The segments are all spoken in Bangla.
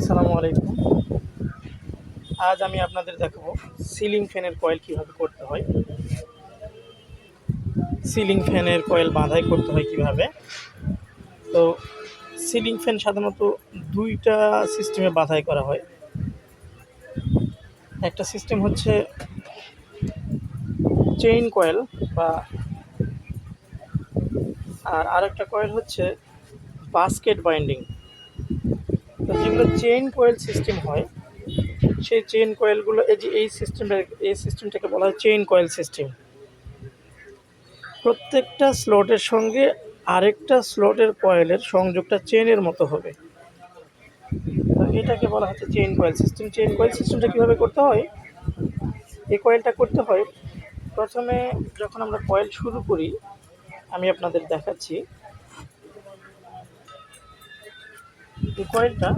আসসালামু আলাইকুম। আজ আমি আপনাদের দেখাবো সিলিং ফ্যানের কয়েল কীভাবে করতে হয়। সিলিং ফ্যানের কয়েল বাঁধাই করতে হয় কীভাবে। তো সিলিং ফ্যান সাধারণত দুইটা সিস্টেমে বাঁধাই করা হয়। একটা সিস্টেম হচ্ছে চেইন কয়েল বা আর আরেকটা কয়েল হচ্ছে বাস্কেট বাইন্ডিং। তো যেগুলো চেইন কয়েল সিস্টেম হয়, সেই চেইন কয়েলগুলো এই যে এই সিস্টেমটা এই সিস্টেমটাকে বলা হয় চেইন কয়েল সিস্টেম প্রত্যেকটা স্লটের সঙ্গে আরেকটা স্লটের কয়েলের সংযোগটা চেইনের মতো হবে। তো এটাকে বলা হচ্ছে chain coil system chain coil সিস্টেমটা কীভাবে করতে হয়? এই কয়েলটা করতে হয়। প্রথমে যখন আমরা কয়েল শুরু করি, আমি আপনাদের দেখাচ্ছি। এই কয়েলটা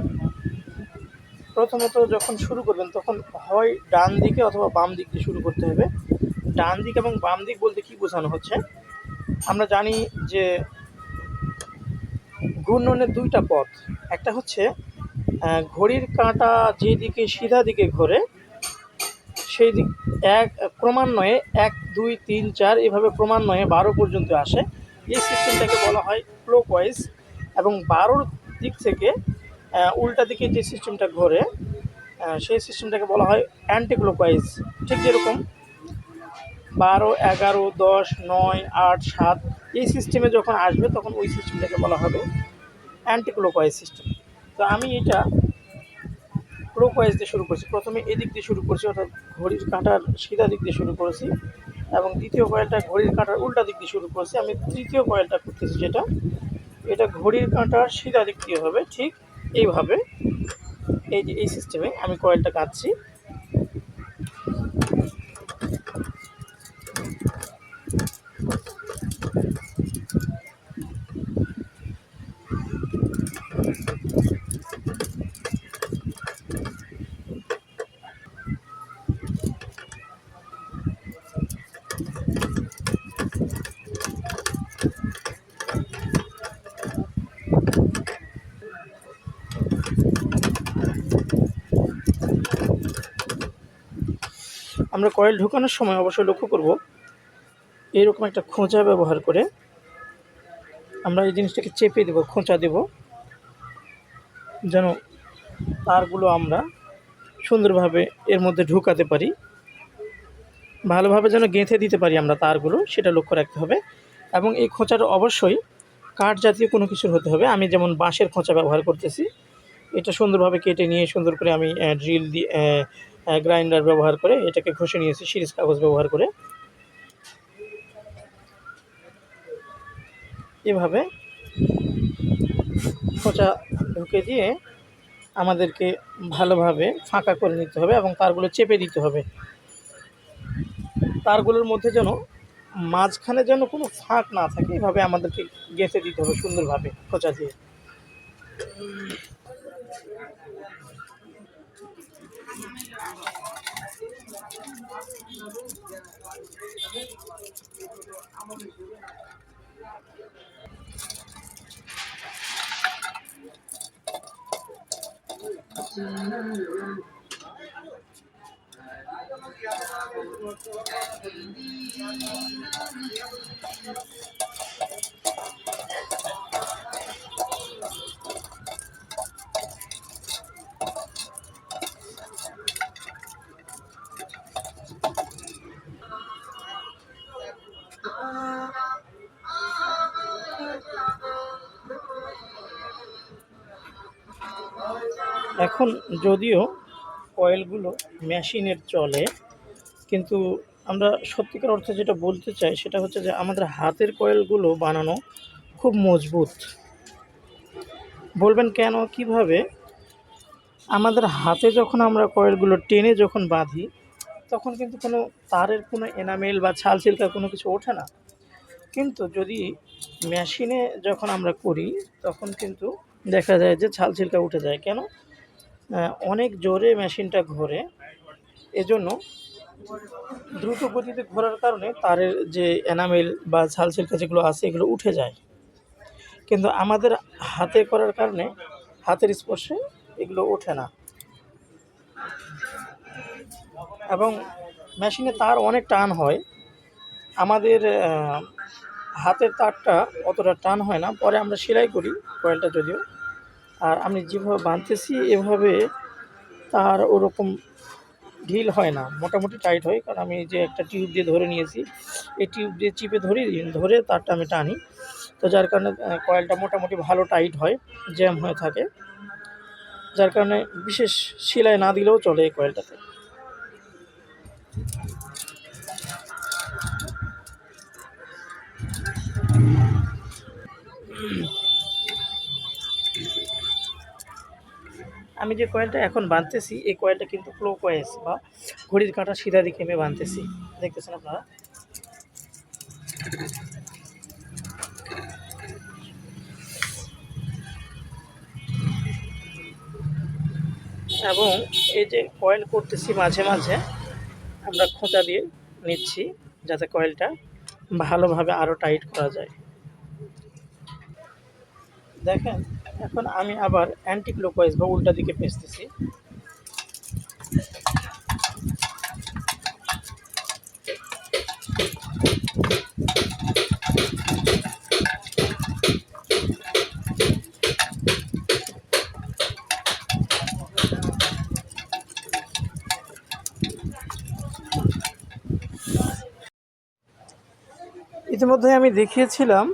প্রথমত যখন শুরু করবেন, তখন হয় ডান দিকে অথবা বাম দিক দিয়ে শুরু করতে হবে। ডান দিক এবং বাম দিক বলতে কি বোঝানো হচ্ছে? আমরা জানি যে ঘূর্ণনের দুইটা পথ। একটা হচ্ছে ঘড়ির কাঁটা যেদিকে সিধা দিকে ঘোরে, সেই দিক এক, ক্রমান্বয়ে এক, দুই, তিন, চার, এভাবে ক্রমান্বয়ে বারো পর্যন্ত আসে। এই সিস্টেমটাকে বলা হয় ক্লোকওয়াইজ এবং বারোর দিক থেকে উল্টা দিকে যে সিস্টেমটা ঘোরে সেই সিস্টেমটাকে বলা হয় অ্যান্টি ক্লোকওয়াইজ ঠিক যেরকম বারো, এগারো, দশ, নয়, আট, সাত, এই সিস্টেমে যখন আসবে, তখন ওই সিস্টেমটাকে বলা হবে অ্যান্টি ক্লোকওয়াইজ সিস্টেম তো আমি এটা ক্লোকওয়াইজ দিয়ে শুরু করছি। প্রথমে এদিক দিয়ে শুরু করছি, অর্থাৎ ঘড়ির কাঁটার সিধা দিক দিয়ে শুরু করেছি এবং দ্বিতীয় কয়েলটা ঘড়ির কাঁটার উল্টা দিক দিয়ে শুরু করেছি। আমি তৃতীয় কয়েলটা করতেছি যেটা এটা ঘড়ির কাঁটার সিধা দিক দিয়ে হবে, ঠিক এইভাবে। এই যে এই সিস্টেমে আমি কয়েলটা কাটছি। আমরা কয়েল ঢোকানোর সময় অবশ্যই লক্ষ্য করব, এরকম একটা খোঁচা ব্যবহার করে আমরা এই জিনিসটাকে চেপে দেব, খোঁচা দেব, যেন তারগুলো আমরা সুন্দরভাবে এর মধ্যে ঢুকাতে পারি। ভালোভাবে যেন গেঁথে দিতে পারি আমরা তারগুলো, সেটা লক্ষ্য রাখতে হবে। এবং এই খোঁচাটা অবশ্যই কাঠ জাতীয় কোনো কিছুর হতে হবে। আমি যেমন বাঁশের খোঁচা ব্যবহার করতেছি, এটা সুন্দরভাবে কেটে নিয়ে সুন্দর করে আমি ড্রিল দিয়ে গ্রাইন্ডার ব্যবহার করে, এটাকে ঘষে নিয়েছি, সিরিজ কাগজ ব্যবহার করে। এভাবে খোঁচা ঢুকে দিয়ে আমাদেরকে ভালোভাবে ফাঁকা করে নিতে হবে এবং তারগুলো চেপে দিতে হবে। তারগুলোর মধ্যে যেন মাঝখানে যেন কোনো ফাঁক না থাকে, এভাবে আমাদেরকে গেঁথে দিতে হবে সুন্দরভাবে খোঁচা দিয়ে। এখন যদিও কয়েলগুলো মেশিনের চলে, কিন্তু আমরা সত্যিকার অর্থে যেটা বলতে চাই সেটা হচ্ছে যে আমাদের হাতের কয়েলগুলো বানানো খুব মজবুত। বলবেন কেন, কীভাবে? আমাদের হাতে যখন আমরা কয়েলগুলো টেনে যখন বাঁধি, তখন কিন্তু কোনো তারের, কোনো এনামেল বা ছাল সিল্কা কোনো কিছু ওঠে না। কিন্তু যদি মেশিনে যখন আমরা করি, তখন কিন্তু দেখা যায় যে ছাল সিল্কা উঠে যায়। কেন? অনেক জোরে মেশিনটা ঘোরে। এজন্য দ্রুত গতিতে ঘোরার কারণে তারের যে এনামেল বা ছাল সিল্কা যেগুলো আছে, এগুলো উঠে যায়। কিন্তু আমাদের হাতে করার কারণে হাতের স্পর্শে এগুলো ওঠে না। এবং মেশিনে তার অনেক টান হয়। আমাদের হাতের তারটা অতটা টান হয় না। পরে আমরা সেলাই করি কয়েলটা যদিও। আর আমি যেভাবে বাঁধতেছি, এভাবে তার ওরকম ঢিল হয় না। মোটামুটি টাইট হয়, কারণ আমি যে একটা টিউব দিয়ে ধরে নিয়েছি, এই টিউব দিয়ে চিপে ধরি, ধরে তারটা আমি টানি। তো যার কারণে কয়েলটা মোটামুটি ভালো টাইট হয় জ্যাম হয়ে থাকে। যার কারণে বিশেষ সেলাই না দিলেও চলে এই কয়েলটাতে আমি যে কয়েলটা এখন বাঁধতেছি, এই কয়েলটা কিন্তু ক্লো কয়েস বা ঘড়ির কাঁটা সিধা দিকে আমি বাঁধতেছি। দেখতেছেন আপনারা? এবং এই যে কয়েল করতেছি মাঝে মাঝে, আমরা খোঁচা দিয়ে নিচ্ছি যাতে কয়েলটা ভালোভাবে আরও টাইট করা যায়। দেখেন এখন আমি আবার অ্যান্টি ক্লোকওয়াইজ বা উল্টা দিকে পেঁচতেছি। ইতিমধ্যে আমি দেখিয়েছিলাম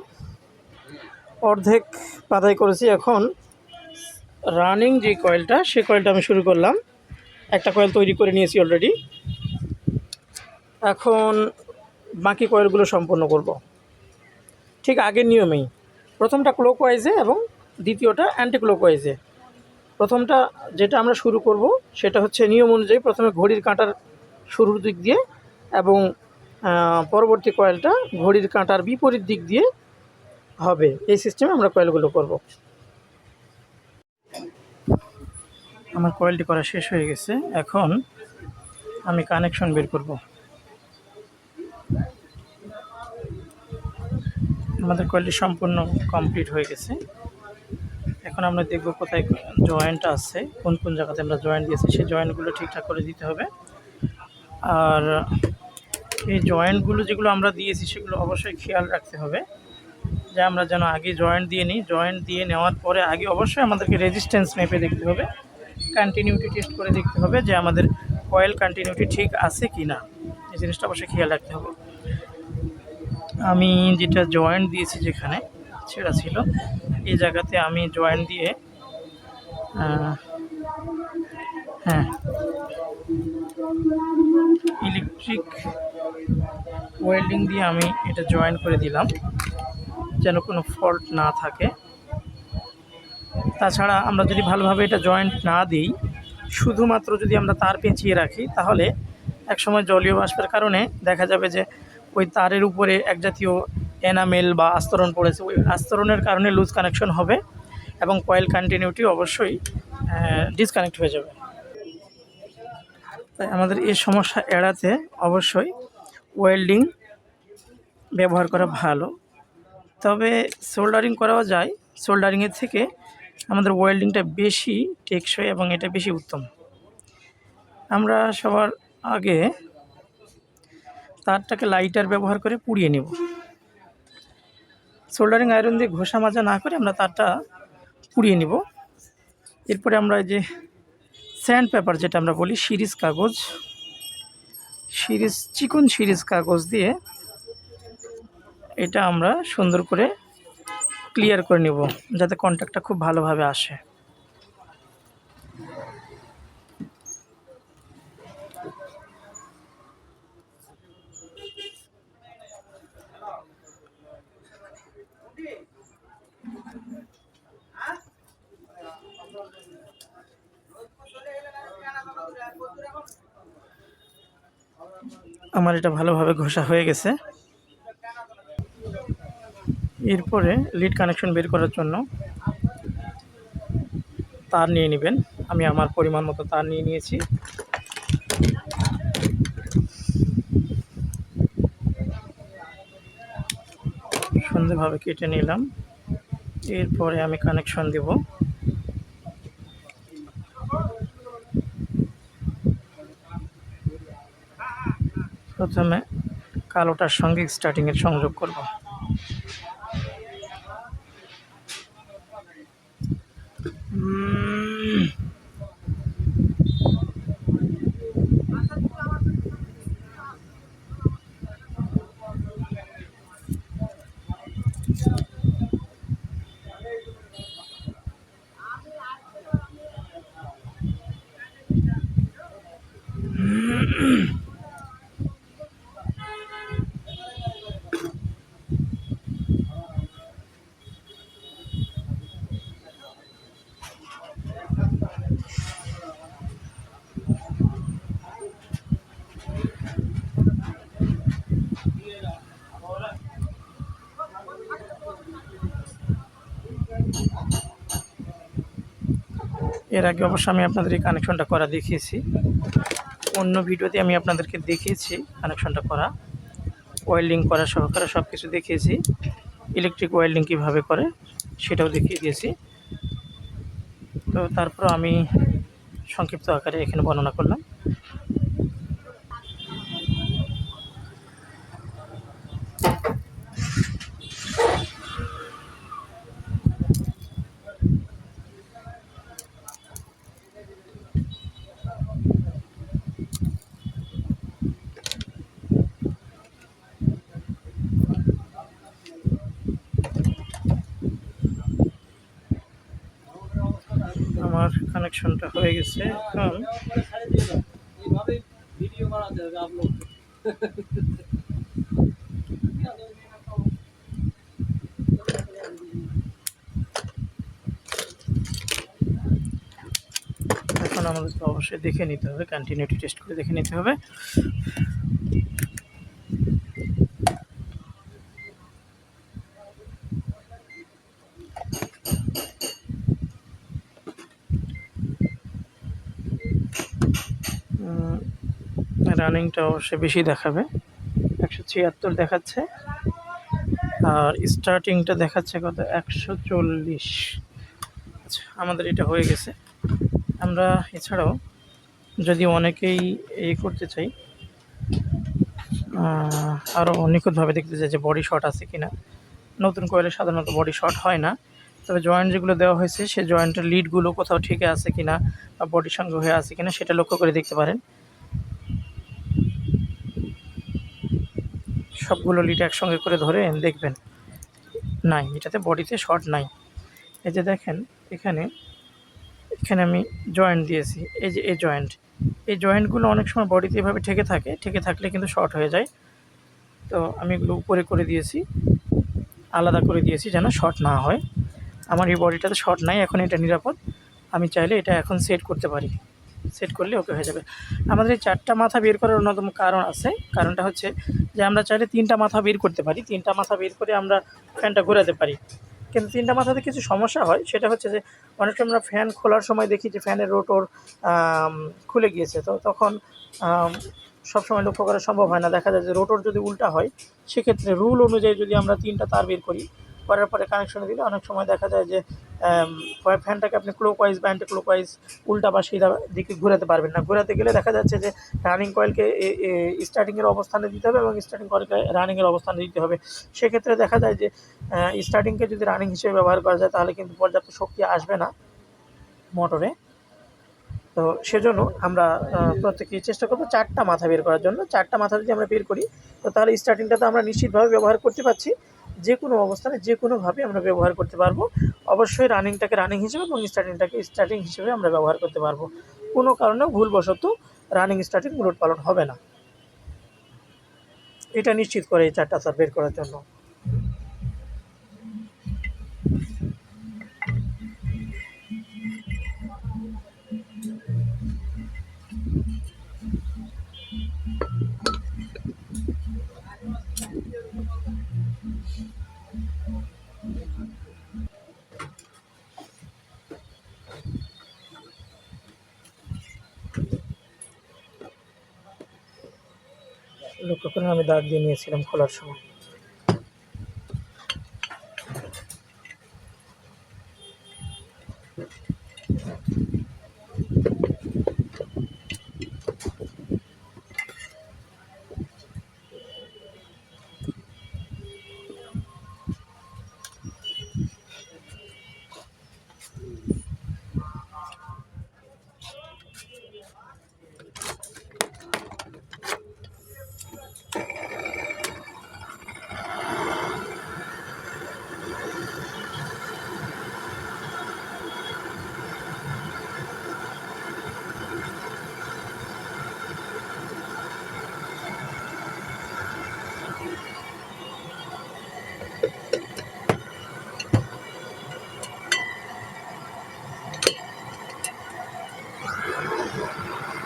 অর্ধেক বাধাই করেছি এখন। রানিং যে কয়েলটা সেই কয়েলটা আমি শুরু করলাম। একটা কয়েল তৈরি করে নিয়েছি অলরেডি এখন বাকি কয়েলগুলো সম্পন্ন করব। ঠিক আগের নিয়মেই। প্রথমটা ক্লোকওয়াইজে এবং দ্বিতীয়টা অ্যান্টি ক্লোকওয়াইজে প্রথমটা যেটা আমরা শুরু করব, সেটা হচ্ছে নিয়ম অনুযায়ী প্রথমে ঘড়ির কাঁটার শুরুর দিক দিয়ে এবং পরবর্তী কয়েলটা ঘড়ির কাঁটার বিপরীত দিক দিয়ে হবে। এই সিস্টেমে আমরা কয়েলগুলো করব। আমার কয়েলটি করা শেষ হয়ে গেছে। এখন আমি কানেকশন বের করব। আমাদের কয়েলটি সম্পূর্ণ কমপ্লিট হয়ে গেছে। এখন আমরা দেখব কোথায় জয়েন্ট আছে, কোন কোন জায়গাতে আমরা জয়েন্ট দিয়েছি, সেই জয়েন্টগুলো ঠিকঠাক করে দিতে হবে। আর এই জয়েন্টগুলো যেগুলো আমরা দিয়েছি, সেগুলো অবশ্যই খেয়াল রাখতে হবে। যে আমরা যেন আগে জয়েন্ট দিয়ে নিই। জয়েন্ট দিয়ে নেওয়ার পরে আগে অবশ্যই আমাদেরকে রেজিস্ট্যান্স মেপে দেখতে হবে। কন্টিনিউটি টেস্ট করে দেখতে হবে যে আমাদের কয়েল কন্টিনিউটি ঠিক আছে কি না এই জিনিসটা অবশ্যই খেয়াল রাখতে হবে। আমি যেটা জয়েন্ট দিয়েছি যেখানে সেটা ছিল, এই জায়গাতে আমি জয়েন্ট দিয়ে হ্যাঁ ইলেকট্রিক ওয়েল্ডিং দিয়ে আমি এটা জয়েন করে দিলাম। যেন কোনো ফল্ট না থাকে। তাছাড়া আমরা যদি ভালোভাবে এটা জয়েন্ট না দিই, শুধুমাত্র যদি আমরা তার পেঁচিয়ে রাখি, তাহলে একসময় জলীয় বাষ্পের কারণে দেখা যাবে যে ওই তারের উপরে এক জাতীয় এনামেল বা আস্তরণ পড়েছে। ওই আস্তরণের কারণে লুজ কানেকশন হবে এবং কয়েল কন্টিনিউটি অবশ্যই ডিসকানেক্ট হয়ে যাবে। তাই আমাদের এই সমস্যা এড়াতে অবশ্যই ওয়েল্ডিং ব্যবহার করা ভালো। তবে সোল্ডারিং করাও যায়। সোল্ডারিংয়ের থেকে আমাদের ওয়েল্ডিংটা বেশি টেকসই এবং এটা বেশি উত্তম। আমরা সবার আগে তারটাকে লাইটার ব্যবহার করে পুড়িয়ে নেব। সোল্ডারিং আয়রন দিয়ে ঘষা মাজা না করে আমরা তারটা পুড়িয়ে নিব। এরপরে আমরা যে স্যান্ড পেপার যেটা আমরা বলি, সিরিজ কাগজ, সিরিজ, চিকন সিরিজ কাগজ দিয়ে এটা আমরা সুন্দর করে ক্লিয়ার করে নিব, যাতে কন্ট্যাক্টটা খুব ভালোভাবে আসে। আমার এটা ভালোভাবে ঘষা হয়ে গেছে। এরপরে লিড কানেকশন বের করার জন্য তার নিয়ে নেবেন। আমি আমার পরিমাণ মতো তার নিয়ে নিয়েছি। সুন্দরভাবে কেটে নিলাম। এরপরে আমি কানেকশন দেব। প্রথমে কালোটার সঙ্গে স্টার্টিংয়ের সংযোগ করব। এর আগে অবশ্য আমি আপনাদের এই কানেকশনটা করা দেখিয়েছি। অন্য ভিডিওতে আমি আপনাদেরকে দেখিয়েছি কানেকশনটা করা। ওয়েল্ডিং করা সহকারে সব কিছু দেখিয়েছি। ইলেকট্রিক ওয়েল্ডিং কীভাবে করে সেটাও দেখিয়ে দিয়েছি। তো তারপর আমি সংক্ষিপ্ত আকারে এখানে বর্ণনা করলাম আমার কানেকশনটা হয়ে গেছে এখন। এখন আমাদেরকে অবশ্যই দেখে নিতে হবে কন্টিনিউটি টেস্ট করে দেখে নিতে হবে। রানিংটা অবশ্যই বেশি দেখাবে। একশো ছিয়াত্তর দেখাচ্ছে। আর স্টার্টিংটা দেখাচ্ছে কত? একশো চল্লিশ। আচ্ছা আমাদের এটা হয়ে গেছে। আমরা এছাড়াও যদি অনেকেই এই করতে চাই আরও নিখুঁতভাবে দেখতে চাই যে বডি শট আছে কিনা। নতুন কয়েলে সাধারণত বডি শট হয় না। তবে জয়েন্ট যেগুলো দেওয়া হয়েছে, সে জয়েন্টের লিডগুলো কোথাও ঠিক আছে কিনা বা বডির সঙ্গে হয়ে আছে কিনা, সেটা লক্ষ্য করে দেখতে পারেন। সবগুলো লিড একসঙ্গে করে ধরে দেখবেন, নাই, এটাতে বডিতে শর্ট নাই। এই যে দেখেন, এখানে এখানে আমি জয়েন্ট দিয়েছি, এই যে, এই জয়েন্ট এই জয়েন্টগুলো অনেক সময় বডিতে এভাবে ঠেকে থাকে, ঠেকে থাকলে কিন্তু শর্ট হয়ে যায়। তো আমি এগুলো উপরে করে দিয়েছি, আলাদা করে দিয়েছি যেন শর্ট না হয়। আমার এই বডিটাতে শর্ট নাই, এখন এটা নিরাপদ। আমি চাইলে এটা এখন সেট করতে পারি। সেট করলে ওকে হয়ে যাবে। আমাদের এই চারটা মাথা বের করার অন্যতম কারণ আছে। কারণটা হচ্ছে যে আমরা চাইলে তিনটা মাথা বের করতে পারি। তিনটা মাথা বের করে আমরা ফ্যানটা ঘোরাতে পারি। কিন্তু তিনটা মাথাতে কিছু সমস্যা হয়। সেটা হচ্ছে যে অনেক সময় আমরা ফ্যান খোলার সময় দেখি যে ফ্যানের রোটর খুলে গিয়েছে। তো তখন সবসময় লক্ষ্য করা সম্ভব হয় না। দেখা যায় যে রোটর যদি উল্টা হয়, সেক্ষেত্রে রুল অনুযায়ী যদি আমরা তিনটা তার বের করি করার পরে কানেকশনে দিলে অনেক সময় দেখা যায় যে ফ্যানটাকে আপনি ক্লোকওয়াইজ ব্যান্ড ক্লোকওয়াইজ উল্টা বা সিধা দিকে ঘোরাতে পারবেন না। ঘোরাতে গেলে দেখা যাচ্ছে যে রানিং কয়েলকে স্টার্টিংয়ের অবস্থানে দিতে হবে এবং স্টার্টিং কয়েলকে রানিংয়ের অবস্থানে দিতে হবে। সেক্ষেত্রে দেখা যায় যে স্টার্টিংকে যদি রানিং হিসেবে ব্যবহার করা যায়, তাহলে কিন্তু পর্যাপ্ত শক্তি আসবে না মোটরে। তো সেজন্য আমরা প্রত্যেকেই চেষ্টা করব চারটা মাথা বের করার জন্য। চারটা মাথা যদি আমরা বের করি, তো তাহলে স্টার্টিংটা তো আমরা নিশ্চিতভাবে ব্যবহার করতে পারছি। যে কোনো অবস্থানে যে কোনোভাবে আমরা ব্যবহার করতে পারব। অবশ্যই রানিংটাকে রানিং হিসেবে এবং স্টার্টিংটাকে স্টার্টিং হিসেবে আমরা ব্যবহার করতে পারব। কোনো কারণে ভুলবশত রানিং, স্টার্টিং উলট পালন হবে না। এটা নিশ্চিত করে এই চারটা সার্ভে করার জন্য। করে আমি দাগ দিয়ে নিয়েছিলাম খোলার সময়। どうも。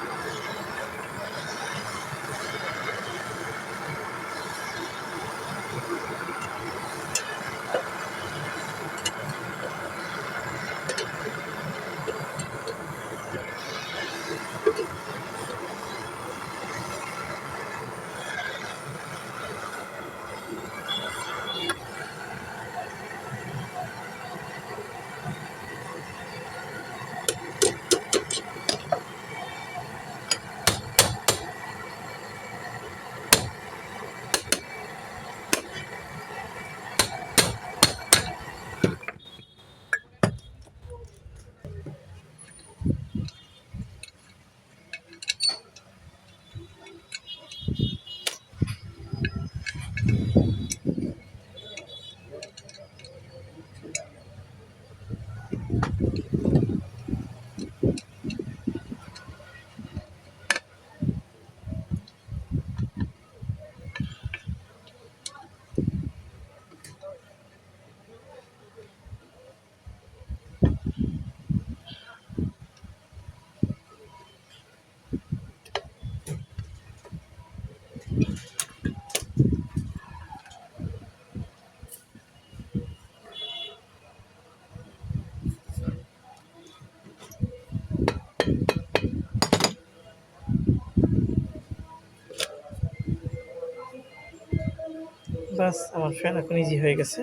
বাস আমার ফ্যান এখন ইজি হয়ে গেছে।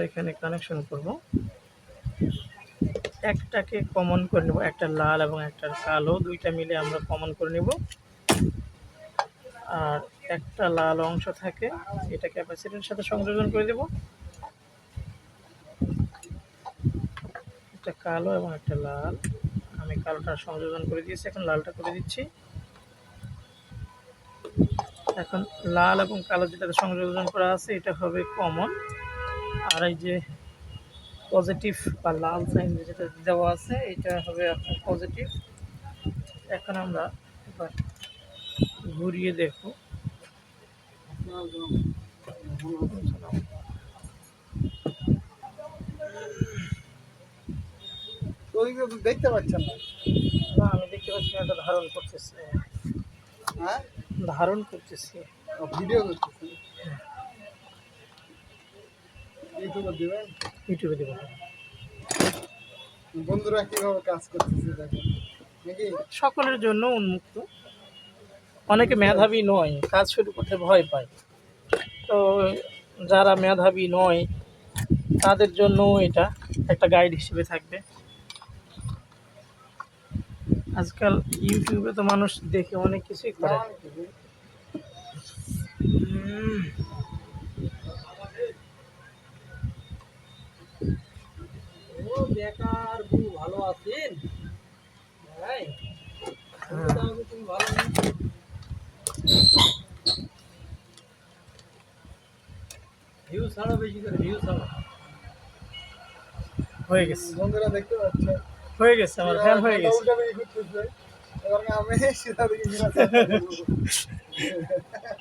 আমরা এখানে কানেকশন করব। একটাকে কমন করে নেব, একটা লাল এবং একটা কালো, দুইটা মিলে আমরা কমন করে নেব। আর একটা লাল অংশ থাকে, এটা ক্যাপাসিটির সাথে সংযোজন করে দেব। একটা কালো এবং একটা লাল। আমি কালোটা সংযোজন করে দিয়েছি, এখন লালটা করে দিচ্ছি। এখন লাল এবং কালো যেটাতে সংযোজন করা আছে, এটা হবে কমন আর এই যে পজিটিভ বা লাল সাইন যেটা দেওয়া আছে এটা হবে আপনার পজিটিভ এখন আমরা এবার ঘুরিয়ে দেখো ওই দেখতে পাচ্ছেন না? আমি দেখতে পাচ্ছি এটা ধারণ করতেছে। হ্যাঁ? ধারণ করতেছি। ভিডিও করতেছেন ইউটিউবে দিবেন? ইউটিউবে বন্ধুরা কীভাবে কাজ করতেছে দেখেন। নাকি? সকলের জন্য উন্মুক্ত। অনেকে মেধাবী নয় কাজ শুরু করতে ভয় পায়। তো যারা মেধাবী নয় তাদের জন্য এটা একটা গাইড হিসেবে থাকবে। আজকাল ইউটিউবে তো মানুষ দেখে অনেক কিছুই করে। বেকার বউ ভালো আছেন? ভাই হ্যাঁ, তুমি ভালো ভিউ ছাড়ো বেশি করে ভিউ ছাড়ো। হয়ে গেছে। বন্ধুরা দেখতে পাচ্ছে? হয়ে গেছে আমার ফ্যান হয়ে গেছে। এবার আমি চেষ্টা করব।